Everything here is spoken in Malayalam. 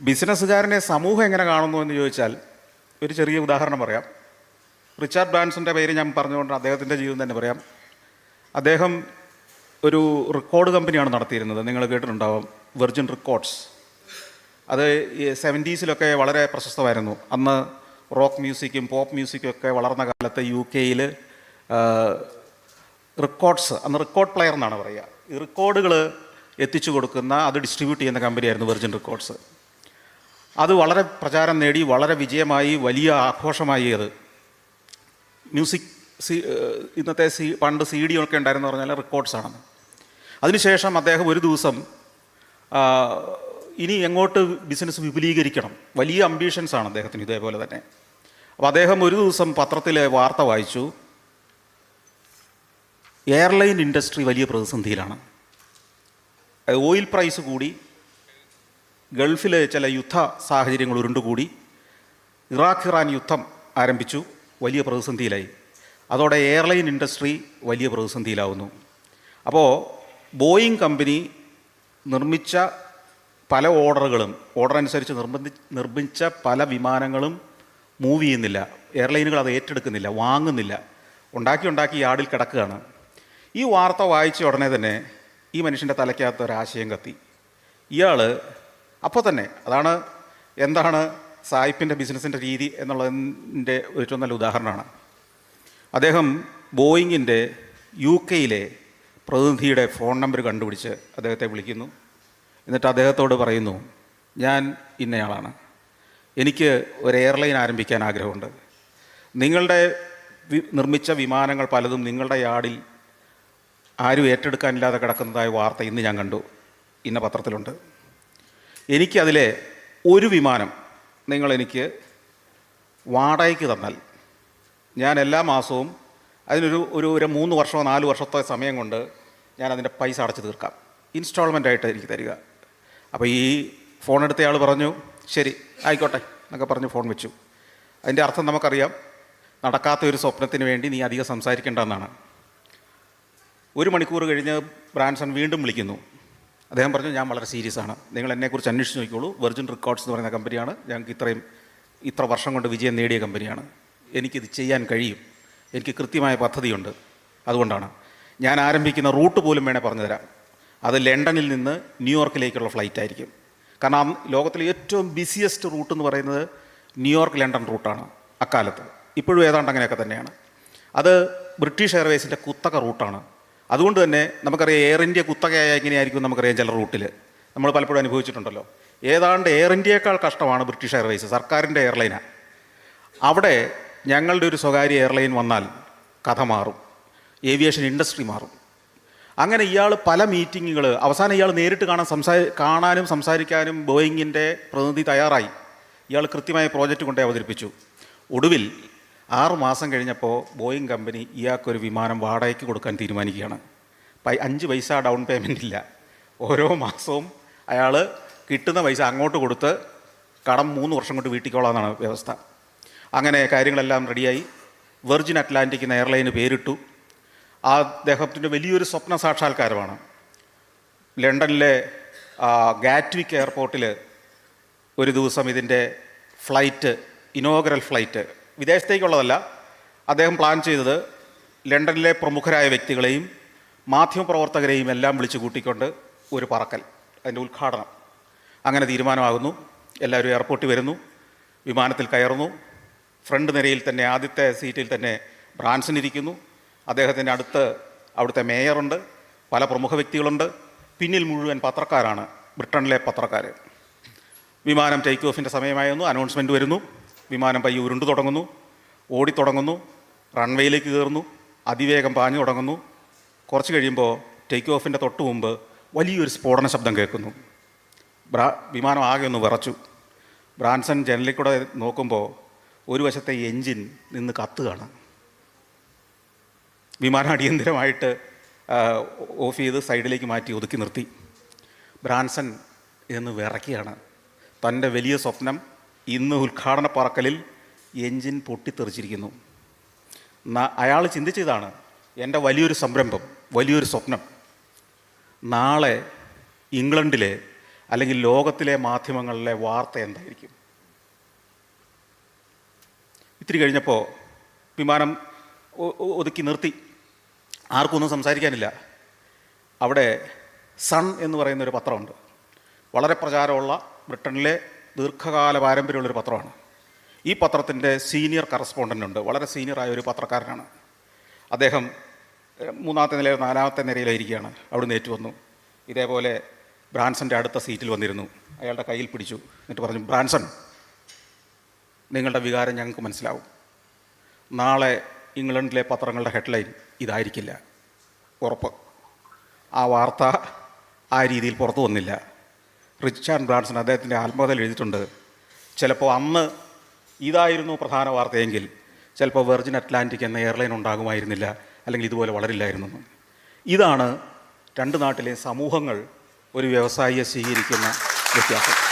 ബിസിനസ്സുകാരനെ സമൂഹം എങ്ങനെ കാണുന്നു എന്ന് ചോദിച്ചാൽ ഒരു ചെറിയ ഉദാഹരണം പറയാം. റിച്ചാർഡ് ബാൻസിന്റെ പേര് ഞാൻ പറഞ്ഞുകൊണ്ട് അദ്ദേഹത്തിന്റെ ജീവിതം തന്നെ പറയാം. അദ്ദേഹം ഒരു റെക്കോർഡ് കമ്പനിയാണ് നടത്തിയിരുന്നത്. നിങ്ങൾ കേട്ടിട്ടുണ്ടാവും. വെർജിൻ റെക്കോർഡ്സ് അത് ഈ സെവന്റീസിലൊക്കെ വളരെ പ്രശസ്തമായിരുന്നു. അന്ന് റോക്ക് മ്യൂസിക്കും പോപ്പ് മ്യൂസിക്കും ഒക്കെ വളർന്ന കാലത്ത് യു കെയിൽ റെക്കോർഡ്സ് അന്ന് റെക്കോർഡ് പ്ലെയർ എന്നാണ് പറയുക. ഈ റെക്കോർഡുകൾ എത്തിച്ചു കൊടുക്കുന്ന അത് ഡിസ്ട്രിബ്യൂട്ട് ചെയ്യുന്ന കമ്പനിയായിരുന്നു വെർജിൻ റെക്കോർഡ്സ് അത് വളരെ പ്രചാരം നേടി വളരെ വിജയമായി വലിയ ആഘോഷമായി അത്. മ്യൂസിക് സി ഇന്നത്തെ സി പണ്ട് സി ഡി ഒക്കെ ഉണ്ടായിരുന്നു പറഞ്ഞാൽ റെക്കോർഡ്സാണ് അതിനുശേഷം അദ്ദേഹം ഒരു ദിവസം ഇനി എങ്ങോട്ട് ബിസിനസ് വിപുലീകരിക്കണം? വലിയ അംബീഷൻസ് ആണ് അദ്ദേഹത്തിന് ഇതേപോലെ തന്നെ. അപ്പോൾ അദ്ദേഹം ഒരു ദിവസം പത്രത്തിലെ വാർത്ത വായിച്ചു. എയർലൈൻ ഇൻഡസ്ട്രി വലിയ പ്രതിസന്ധിയിലാണ്. ഓയിൽ പ്രൈസ് കൂടി ഗൾഫിലെ ചില യുദ്ധ സാഹചര്യങ്ങൾ ഉരുണ്ടുകൂടി. ഇറാഖ് ഇറാൻ യുദ്ധം ആരംഭിച്ചു വലിയ പ്രതിസന്ധിയിലായി. അതോടെ എയർലൈൻ ഇൻഡസ്ട്രി വലിയ പ്രതിസന്ധിയിലാവുന്നു. അപ്പോൾ ബോയിങ് കമ്പനി നിർമ്മിച്ച പല ഓർഡറുകളും ഓർഡർ അനുസരിച്ച് നിർബന്ധി നിർമ്മിച്ച പല വിമാനങ്ങളും മൂവ് ചെയ്യുന്നില്ല. എയർലൈനുകൾ അത് ഏറ്റെടുക്കുന്നില്ല വാങ്ങുന്നില്ല. ഉണ്ടാക്കി ഉണ്ടാക്കി യാർഡിൽ കിടക്കുകയാണ്. ഈ വാർത്ത വായിച്ച ഉടനെ തന്നെ ഈ മനുഷ്യന്റെ തലയ്ക്കകത്ത് ഒരാശയം കത്തി. ഇയാൾ അപ്പോൾ തന്നെ അതാണ് എന്താണ് സായിപ്പിന്റെ ബിസിനസ്സിന്റെ രീതി എന്നുള്ളതിന്റെ ഏറ്റവും നല്ല ഉദാഹരണമാണ്. അദ്ദേഹം ബോയിങ്ങിന്റെ യു കെയിലെ പ്രതിനിധിയുടെ ഫോൺ നമ്പർ കണ്ടുപിടിച്ച് അദ്ദേഹത്തെ വിളിക്കുന്നു. എന്നിട്ട് അദ്ദേഹത്തോട് പറയുന്നു ഞാൻ ഇന്നയാളാണ്. എനിക്ക് ഒരു എയർലൈൻ ആരംഭിക്കാൻ ആഗ്രഹമുണ്ട്. നിങ്ങളുടെ നിർമ്മിച്ച വിമാനങ്ങൾ പലതും നിങ്ങളുടെ യാർഡിൽ ആരും ഏറ്റെടുക്കാനില്ലാതെ കിടക്കുന്നതായ വാർത്ത ഇന്ന് ഞാൻ കണ്ടു. ഇന്ന പത്രത്തിലുണ്ട്. എനിക്കതിലെ ഒരു വിമാനം നിങ്ങൾ എനിക്ക് വാടകയ്ക്ക് തന്നാൽ ഞാൻ എല്ലാ മാസവും അതിനൊരു ഒരു ഒരു മൂന്ന് വർഷമോ നാല് വർഷത്തെ സമയം കൊണ്ട് ഞാൻ അതിന്റെ പൈസ അടച്ചു തീർക്കാം. ഇൻസ്റ്റാൾമെന്റ് ആയിട്ട് എനിക്ക് തരിക. അപ്പോൾ ഈ ഫോൺ എടുത്തയാൾ പറഞ്ഞു ശരി ആയിക്കോട്ടെ എന്നൊക്കെ പറഞ്ഞ് ഫോൺ വെച്ചു. അതിന്റെ അർത്ഥം നമുക്കറിയാം. നടക്കാത്ത ഒരു സ്വപ്നത്തിന് വേണ്ടി നീ അധികം സംസാരിക്കേണ്ടെന്നാണ് ഒരു മണിക്കൂർ കഴിഞ്ഞ് ബ്രാൻസൺ വീണ്ടും വിളിക്കുന്നു. അദ്ദേഹം പറഞ്ഞു ഞാൻ വളരെ സീരിയസ് ആണ്. നിങ്ങൾ എന്നെക്കുറിച്ച് അന്വേഷിച്ച് നോക്കിക്കോളൂ. വെർജിൻ റെക്കോർഡ്സ് എന്ന് പറയുന്ന കമ്പനിയാണ്. ഞങ്ങൾക്ക് ഇത്രയും ഇത്ര വർഷം കൊണ്ട് വിജയം നേടിയ കമ്പനിയാണ്. എനിക്കിത് ചെയ്യാൻ കഴിയും. എനിക്ക് കൃത്യമായ പദ്ധതിയുണ്ട്. അതുകൊണ്ടാണ്. ഞാൻ ആരംഭിക്കുന്ന റൂട്ട് പോലും വേണേൽ പറഞ്ഞു തരാം. അത് ലണ്ടനിൽ നിന്ന് ന്യൂയോർക്കിലേക്കുള്ള ഫ്ലൈറ്റ് ആയിരിക്കും. കാരണം ലോകത്തിലെ ഏറ്റവും ബിസിയസ്റ്റ് റൂട്ട് എന്ന് പറയുന്നത് ന്യൂയോർക്ക് ലണ്ടൻ റൂട്ടാണ് അക്കാലത്ത്. ഇപ്പോഴും ഏതാണ്ട് അങ്ങനെയൊക്കെ തന്നെയാണ്. അത് ബ്രിട്ടീഷ് എയർവേസിന്റെ കുത്തക റൂട്ടാണ്. അതുകൊണ്ട് തന്നെ നമുക്കറിയാം എയർ ഇന്ത്യ കുത്തകയായ എങ്ങനെയായിരിക്കും നമുക്കറിയാം ചില റൂട്ടിൽ നമ്മൾ പലപ്പോഴും അനുഭവിച്ചിട്ടുണ്ടല്ലോ. ഏതാണ്ട് എയർ ഇന്ത്യയേക്കാൾ കഷ്ടമാണ് ബ്രിട്ടീഷ് എയർവേസ് സർക്കാരിന്റെ എയർലൈനാണ് അവിടെ ഞങ്ങളുടെ ഒരു സ്വകാര്യ എയർലൈൻ വന്നാൽ കഥ മാറും. ഏവിയേഷൻ ഇൻഡസ്ട്രി മാറും. അങ്ങനെ ഇയാൾ പല മീറ്റിങ്ങുകൾ അവസാനം ഇയാൾ നേരിട്ട് കാണാൻ സംസാ കാണാനും സംസാരിക്കാനും ബോയിങ്ങിന്റെ പ്രതിനിധി തയ്യാറായി. ഇയാൾ കൃത്യമായ പ്രോജക്റ്റ് കൊണ്ടേ അവതരിപ്പിച്ചു. ഒടുവിൽ ആറ് മാസം കഴിഞ്ഞപ്പോൾ ബോയിങ് കമ്പനി ഇയാൾക്കൊരു വിമാനം വാടകയ്ക്ക് കൊടുക്കാൻ തീരുമാനിക്കുകയാണ്. അഞ്ച് പൈസ ഡൗൺ പേയ്മെന്റ് ഇല്ല. ഓരോ മാസവും അയാൾ കിട്ടുന്ന പൈസ അങ്ങോട്ട് കൊടുത്ത് കടം മൂന്ന് വർഷം കൊണ്ട് വീട്ടിക്കോളാന്നാണ് വ്യവസ്ഥ. അങ്ങനെ കാര്യങ്ങളെല്ലാം റെഡിയായി. വെർജിൻ അറ്റ്ലാന്റിക് എന്ന എയർലൈന് പേരിട്ടു. ആ അദ്ദേഹത്തിന്റെ വലിയൊരു സ്വപ്ന സാക്ഷാത്കാരമാണ്. ലണ്ടനിലെ ഗാറ്റ്വിക് എയർപോർട്ടിൽ ഒരു ദിവസം ഇതിന്റെ ഫ്ലൈറ്റ് ഇനോഗ്രൽ ഫ്ലൈറ്റ് വിദേശത്തേക്കുള്ളതല്ല. അദ്ദേഹം പ്ലാൻ ചെയ്തത് ലണ്ടനിലെ പ്രമുഖരായ വ്യക്തികളെയും മാധ്യമപ്രവർത്തകരെയും എല്ലാം വിളിച്ചു കൂട്ടിക്കൊണ്ട് ഒരു പറക്കൽ അതിന്റെ ഉദ്ഘാടനം. അങ്ങനെ തീരുമാനമാകുന്നു. എല്ലാവരും എയർപോർട്ടിൽ വരുന്നു. വിമാനത്തിൽ കയറുന്നു. ഫ്രണ്ട് നിരയിൽ തന്നെ ആദ്യത്തെ സീറ്റിൽ തന്നെ ബ്രാൻസൺ ഇരിക്കുന്നു. അദ്ദേഹത്തിന്റെ അടുത്ത് അവിടുത്തെ മേയറുണ്ട് പല പ്രമുഖ വ്യക്തികളുണ്ട്. പിന്നിൽ മുഴുവൻ പത്രക്കാരാണ്. ബ്രിട്ടനിലെ പത്രക്കാർ വിമാനം ടേക്ക് ഓഫിന്റെ സമയമായിരുന്നു. അനൗൺസ്മെന്റ് വരുന്നു. വിമാനം പയ്യെ ഉരുണ്ടു തുടങ്ങുന്നു ഓടിത്തുടങ്ങുന്നു റൺവേയിലേക്ക് കയറുന്നു അതിവേഗം പാഞ്ഞു തുടങ്ങുന്നു. കുറച്ച് കഴിയുമ്പോൾ ടേക്ക് ഓഫിന്റെ തൊട്ട് മുമ്പ് വലിയൊരു സ്ഫോടന ശബ്ദം കേൾക്കുന്നു. ബ്രാ വിമാനം ആകെ ഒന്ന് വിറച്ചു. ബ്രാൻസൺ ജനലിൽ കൂടെ നോക്കുമ്പോൾ ഒരു വശത്തെ എൻജിൻ നിന്ന് കത്തുകയാണ് വിമാനം അടിയന്തരമായിട്ട് ഓഫ് ചെയ്ത് സൈഡിലേക്ക് മാറ്റി ഒതുക്കി നിർത്തി. ബ്രാൻസൺ എന്ന് വിറയ്ക്കുകയാണ് തന്റെ വലിയ സ്വപ്നം ഇന്ന് ഉദ്ഘാടന പറക്കലിൽ എൻജിൻ പൊട്ടിത്തെറിച്ചിരിക്കുന്നു. അയാൾ ചിന്തിച്ചതാണ് എന്റെ വലിയൊരു സംരംഭം വലിയൊരു സ്വപ്നം. നാളെ ഇംഗ്ലണ്ടിലെ അല്ലെങ്കിൽ ലോകത്തിലെ മാധ്യമങ്ങളിലെ വാർത്ത എന്തായിരിക്കും? ഇത്തിരി കഴിഞ്ഞപ്പോൾ വിമാനം ഒതുക്കി നിർത്തി. ആർക്കും ഒന്നും സംസാരിക്കാനില്ല. അവിടെ സൺ എന്ന് പറയുന്ന ഒരു പത്രമുണ്ട്. വളരെ പ്രചാരമുള്ള ബ്രിട്ടനിലെ ദീർഘകാല പാരമ്പര്യമുള്ളൊരു പത്രമാണ്. ഈ പത്രത്തിന്റെ സീനിയർ കറസ്പോണ്ടന്റ് ഉണ്ട്. വളരെ സീനിയറായ ഒരു പത്രക്കാരനാണ്. അദ്ദേഹം മൂന്നാമത്തെ നിലയിൽ നാലാമത്തെ നിലയിലായിരിക്കുകയാണ്. അവിടുന്ന് ഏറ്റു വന്നു ഇതേപോലെ ബ്രാൻസന്റെ അടുത്ത സീറ്റിൽ വന്നിരുന്നു. അയാളുടെ കയ്യിൽ പിടിച്ചു. എന്നിട്ട് പറഞ്ഞു ബ്രാൻസൺ നിങ്ങളുടെ വികാരം ഞങ്ങൾക്ക് മനസ്സിലാവും. നാളെ ഇംഗ്ലണ്ടിലെ പത്രങ്ങളുടെ ഹെഡ്ലൈൻ ഇതായിരിക്കില്ല. ഉറപ്പ്. ആ വാർത്ത ആ രീതിയിൽ പുറത്തു വന്നില്ല. റിച്ചാർഡ് ബ്രാൻസൺ അദ്ദേഹത്തിന്റെ ആത്മകഥയിൽ എഴുതിയിട്ടുണ്ട്. ചിലപ്പോൾ അന്ന് ഇതായിരുന്നു പ്രധാന വാർത്തയെങ്കിൽ ചിലപ്പോൾ വെർജിൻ അറ്റ്ലാന്റിക് എന്ന എയർലൈൻ ഉണ്ടാകുമായിരുന്നില്ല അല്ലെങ്കിൽ ഇതുപോലെ വളരില്ലായിരുന്നു ഇതാണ് രണ്ട് നാട്ടിലെ സമൂഹങ്ങൾ ഒരു വ്യവസായിയെ സ്വീകരിക്കുന്ന വ്യത്യാസം.